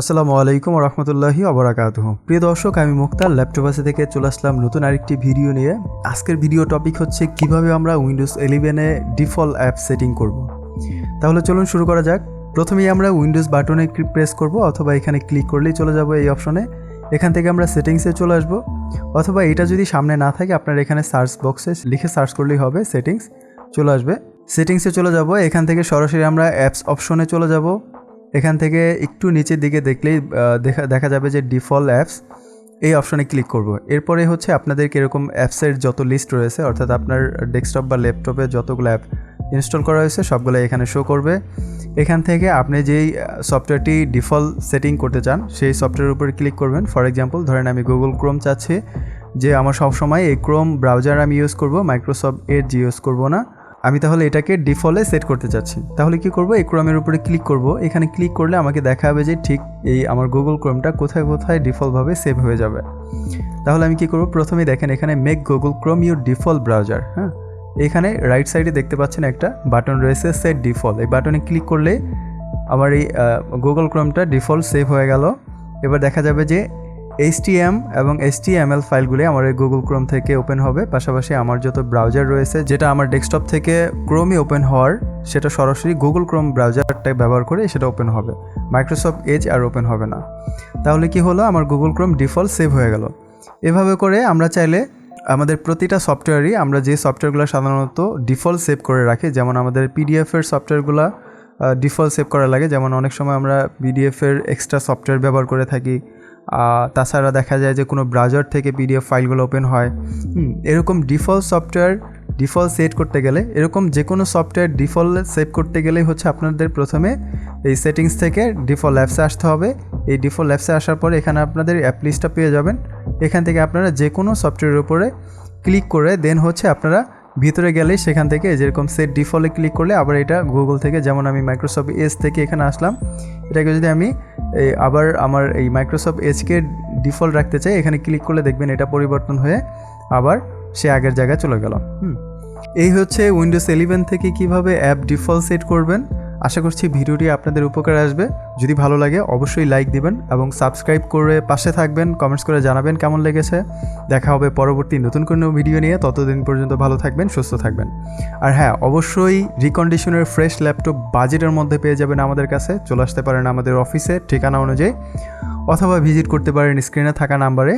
আসসালামু আলাইকুম রহমতুল্লাহি অবরাকাতুহ প্রিয় দর্শক, আমি মুক্তার ল্যাপটপাসে থেকে চলে আসলাম নতুন আরেকটি ভিডিও নিয়ে। আজকের ভিডিও টপিক হচ্ছে কীভাবে আমরা উইন্ডোজ ইলেভেনে ডিফল্ট অ্যাপ সেটিং করব। তাহলে চলুন শুরু করা যাক। প্রথমেই আমরা উইন্ডোজ বাটনে প্রেস করব অথবা এখানে ক্লিক করলেই চলে যাব এই অপশনে এখান থেকে আমরা সেটিংসে চলে আসব। অথবা এটা যদি সামনে না থাকে, আপনার এখানে সার্চ বক্সে লিখে সার্চ করলেই হবে সেটিংস চলে আসবে। সেটিংসে চলে যাব। এখান থেকে সরাসরি আমরা অ্যাপস অপশনে চলে যাব। এখান থেকে একটু নিচের দিকে দেখলেই দেখা দেখা যাবে যে ডিফল্ট অ্যাপস, এই অপশনে ক্লিক করব। এরপরে হচ্ছে আপনাদের কীরকম অ্যাপসের যত লিস্ট রয়েছে, অর্থাৎ আপনার ডেস্কটপ বা ল্যাপটপে যতগুলো অ্যাপ ইনস্টল করা হয়েছে সবগুলো এখানে শো করবে। এখান থেকে আপনি যেই সফটওয়্যারটি ডিফল্ট সেটিং করতে চান, সেই সফটওয়্যারের উপরে ক্লিক করবেন। ফর এক্সাম্পল ধরেন আমি গুগল ক্রোম চাচ্ছি, যে আমার সবসময় এই ক্রোম ব্রাউজার আমি ইউজ করব মাইক্রোসফট এডজ ইউজ করব না। আমি তাহলে এটাকে ডিফল্টে সেট করতে চাচ্ছি তাহলে কি করব? এই উপরে ক্লিক করব। এখানে ক্লিক করলে আমাকে দেখাবে যে ঠিক এই আমার গুগল ক্রোমটা কোথায় কোথায় ডিফল্টভাবে সেভ হয়ে যাবে। তাহলে আমি কি করব? প্রথমেই দেখেন এখানে make Google Chrome your default browser হ্যাঁ? এখানে রাইট সাইডে দেখতে পাচ্ছেন একটা বাটন রয়েছে সেট ডিফল্ট এই বাটনে ক্লিক করলে আমার এই গুগল ক্রোমটা ডিফল্ট সেভ হয়ে গেল। এবার দেখা যাবে যে এইচটিএম এবং এইচটিএমএল ফাইলগুলি আমার এই গুগল ক্রোম থেকে ওপেন হবে। পাশাপাশি আমার যত ব্রাউজার রয়েছে, যেটা আমার ডেস্কটপ থেকে ক্রোমে ওপেন হওয়ার, সেটা সরাসরি গুগল ক্রোম ব্রাউজারটা ব্যবহার করে সেটা ওপেন হবে। মাইক্রোসফট এজ আর ওপেন হবে না। তাহলে কি হলো? আমার গুগল ক্রোম ডিফল্ট সেভ হয়ে গেল। এভাবে করে আমরা চাইলে আমাদের প্রতিটা সফটওয়্যারই আমরা যে সফটওয়্যারগুলো সাধারণত ডিফল্ট সেভ করে রাখি, যেমন আমাদের পিডিএফের সফটওয়্যারগুলো ডিফল্ট সেভ করা লাগে। যেমন অনেক সময় আমরা পিডিএফের এক্সট্রা সফটওয়্যার ব্যবহার করে থাকি। তাছাড়া দেখা যায় যে কোনো ব্রাউজার থেকে পিডিএফ ফাইলগুলো ওপেন হয়। এরকম ডিফল্ট সফটওয়্যার ডিফল্ট সেট করতে গেলে, এরকম যে কোনো সফটওয়্যার ডিফল্ট সেভ করতে গেলেই হচ্ছে আপনাদের প্রথমে এই সেটিংস থেকে ডিফল্ট অ্যাপসে আসতে হবে। এই ডিফল্ট অ্যাপসে আসার পরে এখানে আপনাদের অ্যাপ লিস্টটা পেয়ে যাবেন। এখান থেকে আপনারা যে কোনো সফটওয়্যারের উপরে ক্লিক করে দেন হচ্ছে আপনারা ভিতরে গেলেই সেখান থেকে যেরকম সেট ডিফল্টে ক্লিক করলে আবার এটা গুগল থেকে, যেমন আমি মাইক্রোসফট এস থেকে এখানে আসলাম, এটাকে যদি আমি আবার আমার এই মাইক্রোসফট এজকে ডিফল্ট রাখতে চাই, এখানে ক্লিক করলে দেখবেন এটা পরিবর্তন হয়ে আবার সে আগের জায়গায় চলে গেল। হুম। এই হচ্ছে উইন্ডোজ ইলেভেন থেকে কীভাবে অ্যাপ ডিফল্ট সেট করবেন? আশা করছি ভিডিওটি আপনাদের উপকারে আসবে। যদি ভালো লাগে, অবশ্যই লাইক দিবেন এবং সাবস্ক্রাইব করে পাশে থাকবেন কমেন্টস করে জানাবেন কেমন লেগেছে। দেখা হবে পরবর্তী নতুন কোনো ভিডিও নিয়ে। ততদিন পর্যন্ত ভালো থাকবেন, সুস্থ থাকবেন। আর হ্যাঁ অবশ্যই রিকন্ডিশনের ফ্রেশ ল্যাপটপ বাজেটের মধ্যে পেয়ে যাবেন আমাদের কাছে। চলে আসতে পারেন আমাদের অফিসে ঠিকানা অনুযায়ী অথবা ভিজিট করতে পারেন স্ক্রিনে থাকা নাম্বারে